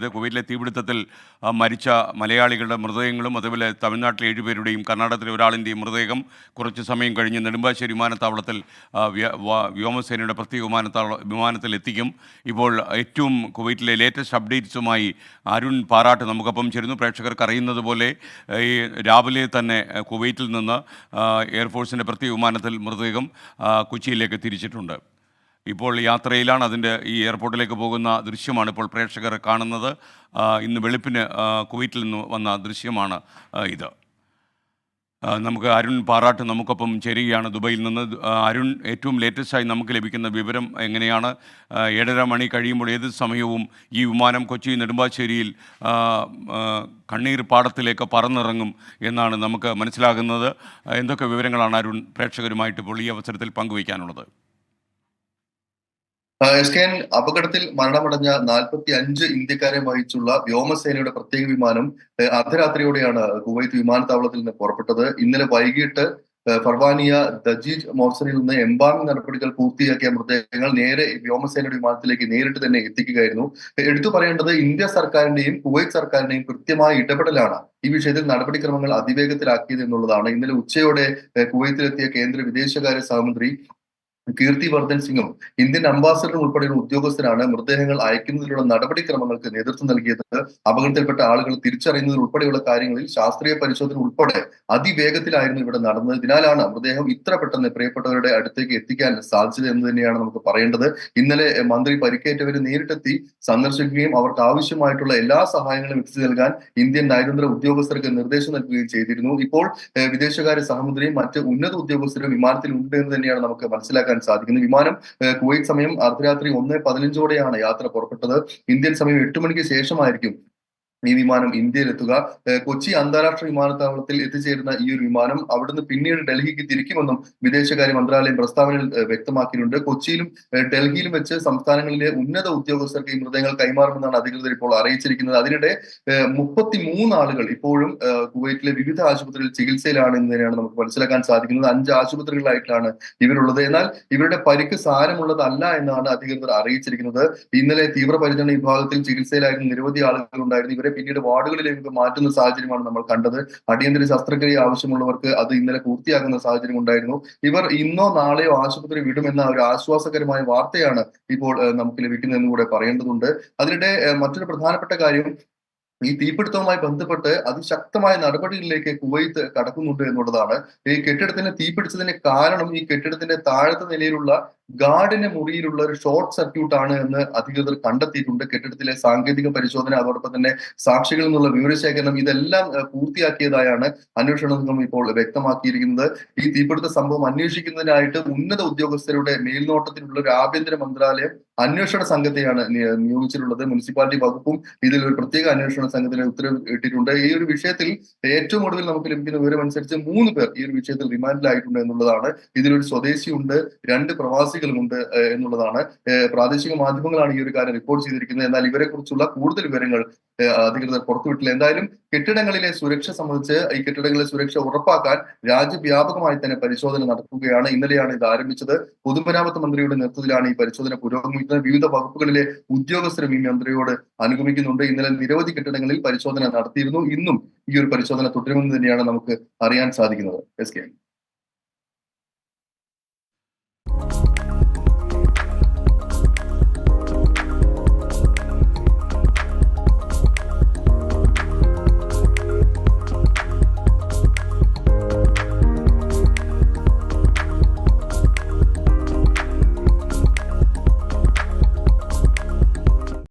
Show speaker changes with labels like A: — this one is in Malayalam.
A: ഇത് കുവൈറ്റിലെ തീപിടുത്തത്തിൽ മരിച്ച മലയാളികളുടെ മൃതദേഹങ്ങളും അതുപോലെ തമിഴ്നാട്ടിലെ ഏഴുപേരുടെയും കർണാടകത്തിലെ ഒരാളിന്റെയും മൃതദേഹം കുറച്ച് സമയം കഴിഞ്ഞ് നെടുമ്പാശ്ശേരി വിമാനത്താവളത്തിൽ വ്യോമസേനയുടെ പ്രത്യേക വിമാനത്താവള വിമാനത്തിൽ എത്തിക്കും. ഇപ്പോൾ ഏറ്റവും കുവൈറ്റിലെ ലേറ്റസ്റ്റ് അപ്ഡേറ്റ്സുമായി അരുൺ പാറാട്ട് നമുക്കൊപ്പം ചേരുന്നു. പ്രേക്ഷകർക്ക് അറിയുന്നത് പോലെ ഈ രാവിലെ തന്നെ കുവൈറ്റിൽ നിന്ന് എയർഫോഴ്സിന്റെ പ്രത്യേക വിമാനത്തിൽ മൃതദേഹം കൊച്ചിയിലേക്ക് തിരിച്ചിട്ടുണ്ട്. ഇപ്പോൾ യാത്രയിലാണ് അതിന്റെ ഈ എയർപോർട്ടിലേക്ക് പോകുന്ന ദൃശ്യമാണ് ഇപ്പോൾ പ്രേക്ഷകർ കാണുന്നത്. ഇന്ന് വെളുപ്പിന് കുവൈറ്റിൽ നിന്ന് വന്ന ദൃശ്യമാണ് ഇത്. നമുക്ക് അരുൺ പാറാട്ട് നമുക്കൊപ്പം ചേരുകയാണ് ദുബൈയിൽ നിന്ന്. അരുൺ ഏറ്റവും ലേറ്റസ്റ്റായി നമുക്ക് ലഭിക്കുന്ന വിവരം എങ്ങനെയാണ്? ഏഴര മണി കഴിയുമ്പോൾ ഏത് സമയവും ഈ വിമാനം കൊച്ചി നെടുമ്പാശ്ശേരിയിൽ കണ്ണീർ പാടത്തിലേക്ക് പറന്നിറങ്ങും എന്നാണ് നമുക്ക് മനസ്സിലാകുന്നത്. എന്തൊക്കെ വിവരങ്ങളാണ് അരുൺ പ്രേക്ഷകരുമായിട്ട് ഇപ്പോൾ ഈ അവസരത്തിൽ പങ്കുവയ്ക്കാനുള്ളത്?
B: എസ് കെ എൻ അപകടത്തിൽ മരണമടഞ്ഞ നാൽപ്പത്തി അഞ്ച് ഇന്ത്യക്കാരെ വഹിച്ചുള്ള വ്യോമസേനയുടെ പ്രത്യേക വിമാനം അർദ്ധരാത്രിയോടെയാണ് കുവൈത്ത് വിമാനത്താവളത്തിൽ നിന്ന് പുറപ്പെട്ടത്. ഇന്നലെ വൈകിട്ട് ഫർവാനിയ ദജീജ് മോർസനിൽ നിന്ന് എംബാമിംഗ് നടപടികൾ പൂർത്തിയാക്കിയ മൃതദേഹങ്ങൾ നേരെ വ്യോമസേനയുടെ വിമാനത്തിലേക്ക് നേരിട്ട് തന്നെ എത്തിക്കുകയായിരുന്നു. എടുത്തു പറയേണ്ടത് ഇന്ത്യ സർക്കാരിന്റെയും കുവൈത്ത് സർക്കാരിന്റെയും കൃത്യമായ ഇടപെടലാണ് ഈ വിഷയത്തിൽ നടപടിക്രമങ്ങൾ അതിവേഗത്തിലാക്കിയത് എന്നുള്ളതാണ്. ഇന്നലെ ഉച്ചയോടെ കുവൈത്തിലെത്തിയ കേന്ദ്ര വിദേശകാര്യ സഹമന്ത്രി കീർത്തി വർദ്ധൻ സിംഗും ഇന്ത്യൻ അംബാസഡറും ഉൾപ്പെടെയുള്ള ഉദ്യോഗസ്ഥരാണ് മൃതദേഹങ്ങൾ അയക്കുന്നതിലുള്ള നടപടിക്രമങ്ങൾക്ക് നേതൃത്വം നൽകിയത്. അപകടത്തിൽപ്പെട്ട ആളുകൾ തിരിച്ചറിയുന്നതിൽ ഉൾപ്പെടെയുള്ള കാര്യങ്ങളിൽ ശാസ്ത്രീയ പരിശോധന ഉൾപ്പെടെ അതിവേഗത്തിലായിരുന്നു ഇവിടെ നടന്നത്. ഇതിനാലാണ് മൃതദേഹം ഇത്ര പെട്ടെന്ന് പ്രിയപ്പെട്ടവരുടെ അടുത്തേക്ക് എത്തിക്കാൻ സാധിച്ചത് എന്ന് തന്നെയാണ് നമുക്ക് പറയേണ്ടത്. ഇന്നലെ മന്ത്രി പരിക്കേറ്റവരെ നേരിട്ടെത്തി സന്ദർശിക്കുകയും അവർക്ക് ആവശ്യമായിട്ടുള്ള എല്ലാ സഹായങ്ങളും എത്തിച്ചു നൽകാൻ ഇന്ത്യൻ നയതന്ത്ര ഉദ്യോഗസ്ഥർക്ക് നിർദ്ദേശം നൽകുകയും ചെയ്തിരുന്നു. ഇപ്പോൾ വിദേശകാര്യ സഹമന്ത്രിയും മറ്റ് ഉന്നത ഉദ്യോഗസ്ഥരും വിമാനത്തിൽ ഉണ്ട് എന്ന് തന്നെയാണ് നമുക്ക് മനസ്സിലാക്കാൻ സാധിക്കുന്നത് വിമാനം കുവൈറ്റ് സമയം അർദ്ധരാത്രി ഒന്ന് പതിനഞ്ചോടെയാണ് യാത്ര പുറപ്പെട്ടത്. ഇന്ത്യൻ സമയം എട്ട് മണിക്ക് ശേഷമായിരിക്കും ഈ വിമാനം ഇന്ത്യയിലെത്തുക. കൊച്ചി അന്താരാഷ്ട്ര വിമാനത്താവളത്തിൽ എത്തിച്ചേരുന്ന ഈ ഒരു വിമാനം അവിടുന്ന് പിന്നീട് ഡൽഹിക്ക് തിരിക്കുമെന്നും വിദേശകാര്യ മന്ത്രാലയം പ്രസ്താവനയിൽ വ്യക്തമാക്കിയിട്ടുണ്ട്. കൊച്ചിയിലും ഡൽഹിയിലും വെച്ച് സംസ്ഥാനങ്ങളിലെ ഉന്നത ഉദ്യോഗസ്ഥർക്ക് ഈ മൃതദേഹങ്ങൾ കൈമാറുമെന്നാണ് അധികൃതർ ഇപ്പോൾ അറിയിച്ചിരിക്കുന്നത്. അതിനിടെ മുപ്പത്തി ആളുകൾ ഇപ്പോഴും കുവൈറ്റിലെ വിവിധ ആശുപത്രികളിൽ ചികിത്സയിലാണ് എന്ന് തന്നെയാണ് നമുക്ക് മനസ്സിലാക്കാൻ സാധിക്കുന്നത്. അഞ്ച് ആശുപത്രികളിലായിട്ടാണ് ഇവരുള്ളത്. എന്നാൽ ഇവരുടെ പരിക്ക് സാരമുള്ളതല്ല എന്നാണ് അധികൃതർ അറിയിച്ചിരിക്കുന്നത്. ഇന്നലെ തീവ്രപരിചരണ വിഭാഗത്തിൽ ചികിത്സയിലായിരുന്ന നിരവധി ആളുകൾ ഉണ്ടായിരുന്നു. ഇവരെ പിന്നീട് വാർഡുകളിലേക്ക് മാറ്റുന്ന സാഹചര്യമാണ് നമ്മൾ കണ്ടത്. അടിയന്തര ശസ്ത്രക്രിയ ആവശ്യമുള്ളവർക്ക് അത് ഇന്നലെ പൂർത്തിയാക്കുന്ന സാഹചര്യം ഉണ്ടായിരുന്നു. ഇവർ ഇന്നോ നാളെയോ ആശുപത്രി വിടുമെന്ന ഒരു ആശ്വാസകരമായ വാർത്തയാണ് ഇപ്പോൾ നമുക്ക് ലഭിക്കുന്നതെന്ന് കൂടെ പറയേണ്ടതുണ്ട്. അതിനിടെ മറ്റൊരു പ്രധാനപ്പെട്ട കാര്യം ഈ തീപിടുത്തവുമായി ബന്ധപ്പെട്ട് അതിശക്തമായ നടപടികളിലേക്ക് കുവൈത്ത് കടക്കുന്നുണ്ട് എന്നുള്ളതാണ്. ഈ കെട്ടിടത്തിന് തീപിടിച്ചതിന്റെ കാരണം ഈ കെട്ടിടത്തിന്റെ താഴത്തെ നിലയിലുള്ള ഗാർഡിന് മുറിയിലുള്ള ഒരു ഷോർട്ട് സർക്യൂട്ട് ആണ് എന്ന് അധികൃതർ കണ്ടെത്തിയിട്ടുണ്ട്. കെട്ടിടത്തിലെ സാങ്കേതിക പരിശോധന അതോടൊപ്പം തന്നെ സാക്ഷികളിൽ നിന്നുള്ള വിവരശേഖരണം ഇതെല്ലാം പൂർത്തിയാക്കിയതായാണ് അന്വേഷണ സംഘം ഇപ്പോൾ വ്യക്തമാക്കിയിരിക്കുന്നത്. ഈ തീപിടുത്ത സംഭവം അന്വേഷിക്കുന്നതിനായിട്ട് ഉന്നത ഉദ്യോഗസ്ഥരുടെ മേൽനോട്ടത്തിലുള്ള ഒരു ആഭ്യന്തര മന്ത്രാലയം അന്വേഷണ സംഘത്തെയാണ് നിയ- നിയോഗിച്ചിട്ടുള്ളത്. മുനിസിപ്പാലിറ്റി വകുപ്പും ഇതിൽ ഒരു പ്രത്യേക അന്വേഷണ സംഘത്തിന് ഉത്തരവ് ഇട്ടിട്ടുണ്ട്. ഈ ഒരു വിഷയത്തിൽ ഏറ്റവും ഒടുവിൽ നമുക്ക് ലഭിക്കുന്ന വിവരം അനുസരിച്ച് മൂന്ന് പേർ ഈ ഒരു വിഷയത്തിൽ റിമാൻഡിലായിട്ടുണ്ട് എന്നുള്ളതാണ്. ഇതിലൊരു സ്വദേശിയുണ്ട് രണ്ട് പ്രവാസികളുമുണ്ട് എന്നുള്ളതാണ്. പ്രാദേശിക മാധ്യമങ്ങളാണ് ഈ ഒരു കാര്യം റിപ്പോർട്ട് ചെയ്തിരിക്കുന്നത്. എന്നാൽ ഇവരെ കുറിച്ചുള്ള കൂടുതൽ വിവരങ്ങൾ അധികൃതർ പുറത്തുവിട്ടില്ല എന്തായാലും കെട്ടിടങ്ങളിലെ സുരക്ഷ സംബന്ധിച്ച് ഈ കെട്ടിടങ്ങളിലെ സുരക്ഷ ഉറപ്പാക്കാൻ രാജ്യവ്യാപകമായി തന്നെ പരിശോധന നടക്കുകയാണ്. ഇന്നലെയാണ് ഇത് ആരംഭിച്ചത്. പൊതുമരാമത്ത് മന്ത്രിയുടെ നേതൃത്വത്തിലാണ് ഈ പരിശോധന പുരോഗമിക്കുന്നത്. വിവിധ വകുപ്പുകളിലെ ഉദ്യോഗസ്ഥരും ഈ മന്ത്രിയോട് അനുഗമിക്കുന്നുണ്ട്. ഇന്നലെ നിരവധി കെട്ടിടങ്ങളിൽ പരിശോധന നടത്തിയിരുന്നു. ഇന്നും ഈ ഒരു പരിശോധന തുടരുമെന്ന് തന്നെയാണ് നമുക്ക് അറിയാൻ സാധിക്കുന്നത്. S K